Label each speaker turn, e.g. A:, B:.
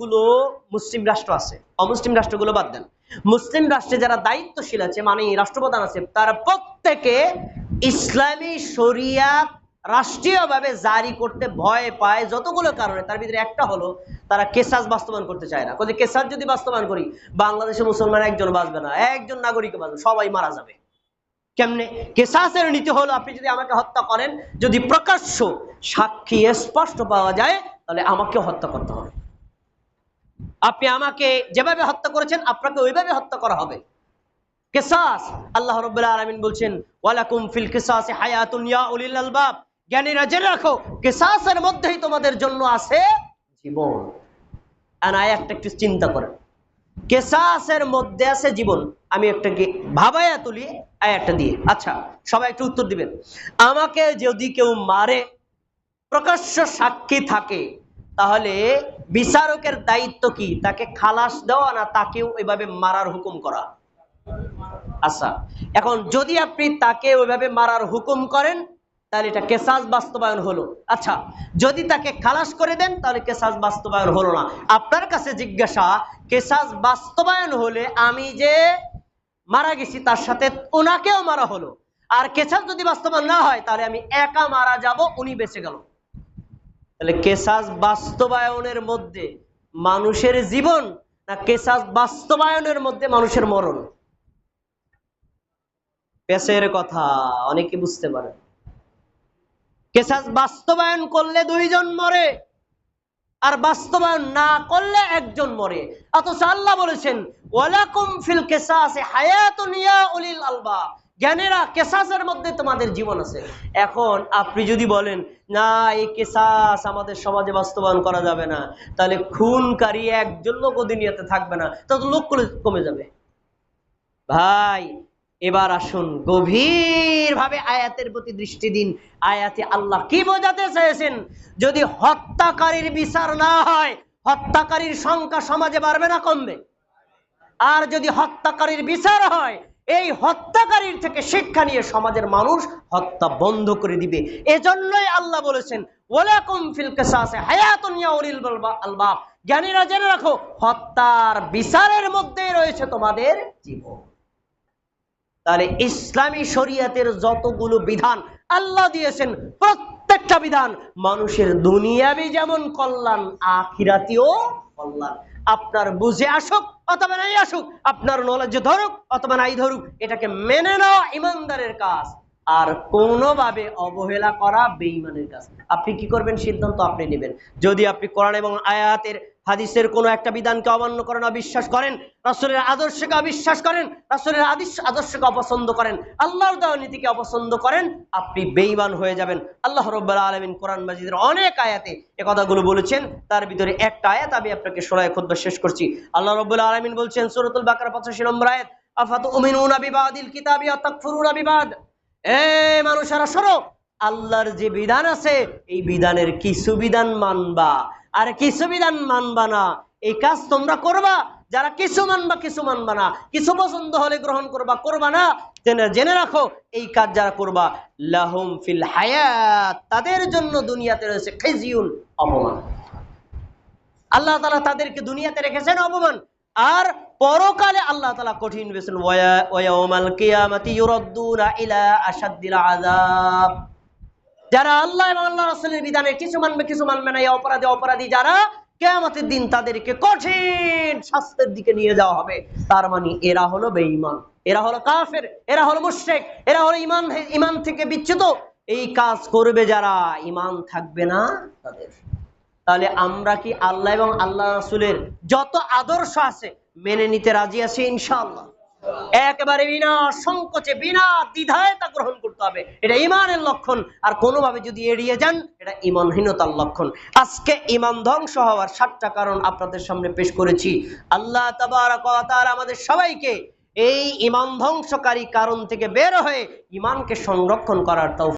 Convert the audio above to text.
A: যতগুলো মুসলিম রাষ্ট্র আছে, অমুসলিম রাষ্ট্রগুলো বাদ দেন। মুসলিম রাষ্ট্রে যারা দায়িত্বশীল আছে মানে রাষ্ট্রপ্রধান আছে, তারা প্রত্যেকে ইসলামী শরিয়াত রাষ্ট্রীয়ভাবে জারি করতে ভয় পায় যতগুলো কারণে। তার ভিতরে একটা হলো, তারা কেসাস বাস্তবায়ন করতে চায় না। যদি কেসাস যদি বাস্তবায়ন করি, বাংলাদেশে মুসলমান একজন বাঁচবে না, একজন নাগরিক বাঁচবে সবাই মারা যাবে। কেমনে? কেসাসের নীতি হলো, আপনি যদি আমাকে হত্যা করেন, যদি প্রকাশ্য সাক্ষী স্পষ্ট পাওয়া যায়, তাহলে আমাকে হত্যা করতে হবে। আপনি আমাকে যেভাবে হত্যা করেছেন, আপনাকে ওইভাবে হত্যা করা হবে। কেসাস, আল্লাহ রাব্বুল আলামিন বলছেন, ওয়ালাকুম ফিল কিসাসি হায়াতুন আলবাব। জ্ঞানীরা জেনে রাখো, কেসাসের মধ্যেই তোমাদের জন্য আছে জীবন। আর আয়াতটা একটু চিন্তা করেন। কেসাসের মধ্যে আছে জীবন। আমি একটা ভাবায়া তুলি আয়াতটা দিয়ে। আচ্ছা সবাই একটু উত্তর দিবেন। আমাকে যদি কেউ মারে, প্রকাশ্য সাক্ষী থাকে তাহলে বিচারকের দায়িত্ব কি? তাকে খালাস দেওয়া না তাকেও এভাবে মারার হুকুম করা? আচ্ছা এখন যদি আপনি তাকে ওইভাবে মারার হুকুম করেন, তাহলে এটা কেসাস বাস্তবায়ন হলো। আচ্ছা যদি তাকে খালাস করে দেন, তাহলে কেসাজ বাস্তবায়ন হলো না। আপনার কাছে জিজ্ঞাসা কেসাজ বাস্তবায়ন হলে আমি যে মারা গেছি, তার সাথে ওনাকেও মারা হলো। আর কেসাজ যদি বাস্তবায়ন না হয়, তাহলে আমি একা মারা যাব, উনি বেঁচে গেল। তাহলে কেসাস বাস্তবায়নের মধ্যে মানুষের জীবন না কেসাস বাস্তবায়নের মধ্যে মানুষের মরণ? পেশের কথা, অনেকে বুঝতে পারে। কেসাস বাস্তবায়ন করলে দুইজন মরে, আর বাস্তবায়ন না করলে একজন মরে। অথচ আল্লাহ বলেছেন, ওয়ালাকুম ফিল কেসাসে হায়াতুন ইয়া উলিল আলবা জ্ঞানেরা কেসাসের মধ্যে তোমাদের জীবন আছে। এখন আপনি যদি বলেন, না, এই কেসাস আমাদের সমাজে বাস্তবায়ন করা যাবে না। তাহলে খুনকারী একজন লোক দুনিয়াতে থাকবে না। তত লোক কমে যাবে। ভাই, এবার আসুন গভীর ভাবে আয়াতের প্রতি দৃষ্টি দিন। আয়াতে আল্লাহ কি বোঝাতে চেয়েছেন? যদি হত্যাকারীর বিচার না হয়, হত্যাকারীর সংখ্যা সমাজে বাড়বে না, কমবে। আর যদি হত্যাকারীর বিচার হয় এই হত্যাকারীর থেকে শিক্ষা নিয়ে সমাজের মানুষ হত্যা বন্ধ করে দিবে। এজন্যই আল্লাহ বলেছেন জ্ঞানীরা জেনে রাখো, হত্যার বিচারের মধ্যে রয়েছে তোমাদের জীবন। তাহলে ইসলামী শরিয়াতের যতগুলো বিধান আল্লাহ দিয়েছেন প্রত্যেকটা বিধান। মানুষের দুনিয়াবি যেমন কল্যাণ, আখিরাতিও কল্যাণ। আপনার বুঝে আসুক, অথবা নাই আসুক, আপনার নলেজ ধরুক, অথবা নাই ধরুক, এটাকে মেনে নেওয়া ইমানদারের কাজ। আর কোনোভাবে অবহেলা করা বেইমানের কাজ। আপনি কি করবেন? সিদ্ধান্ত আপনি নেবেন। যদি আপনি কোরআন এবং আয়াতের হাদিসের কোনো একটা বিধানকে অমান্য করেন অবিশ্বাস করেন, রাসুলের আদর্শকে অবিশ্বাস করেন, রাসুলের আদিস আদর্শকে অপছন্দ করেন, আল্লাহর দেওয়া নীতিকে অপছন্দ করেন, আপনি বেঈমান হয়ে যাবেন। আল্লাহ রব্বাল আলমিন কোরআন মাজিদের অনেক আয়াতে এ কথাগুলো বলেছেন। তার ভিতরে একটা আয়াত আমি আপনাকে শোনায় খুদ্ শেষ করছি। আল্লাহ রব্বুল আলমিন বলছেন, সুরতুল বাকার পঁচাশি নম্বর আয়াত আফাত উমিনুনা বিবাদিল কিতাবি অতাকফুরুনা বিবাদ। এ মানুষেরা শোনো, আল্লাহর যে বিধান আছে, এই বিধানের কিছু বিধান মানবা। আর কিছু বিধান মানবা না। এই কাজ তোমরা করবা, যারা কিছু মানবা কিছু মানবা না। কিছু পছন্দ হলে গ্রহণ করবা করবা না। জেনে রাখো, এই কাজ যারা করবা, লাহুম ফিল হায়াত, তাদের জন্য দুনিয়াতে রয়েছে খেজিউন, অপমান। আল্লাহ তালা তাদেরকে দুনিয়াতে রেখেছেন অপমান। আর পরকালে আল্লাহ তালা কঠিন বেছেন ওয়াউমাল কিয়ামাতি ইউরাদ্দুনা ইলা আশাদ্দিল আযাব। যারা আল্লাহ এবং আল্লাহ রাসূলের বিধানে কিছু মানবে কিছু মানবে না, এই অপরাধী অপরাধী যারা কেয়ামতের দিন তাদেরকে কঠিন শাস্তির দিকে নিয়ে যাওয়া হবে। তার মানে এরা হলো বেঈমান, এরা হলো কাফের, এরা হলো মুশরিক, এরা হলো ইমান ইমান থেকে বিচ্যুত। এই কাজ করবে যারা ইমান থাকবে না তাদের। তাহলে আমরা কি আল্লাহ এবং আল্লাহ রাসূলের যত আদর্শ আছে, মেনে নিতে রাজি আছি ইনশাআল্লাহ? একেবারে বিনা সংকোচে, বিনা দ্বিধায় তা গ্রহণ করতে হবে। এটা ইমানের লক্ষণ। আর কোনোভাবে যদি এড়িয়ে যান, এটা ইমানহীনতার লক্ষণ। আজকে ইমান ধ্বংস হওয়ার সাতটা কারণ আপনাদের সামনে পেশ করেছি। আল্লাহ তাবারাক আমাদের সবাইকে এই ইমান ধ্বংসকারী কারণ থেকে বের হয়ে ইমানকে সংরক্ষণ করার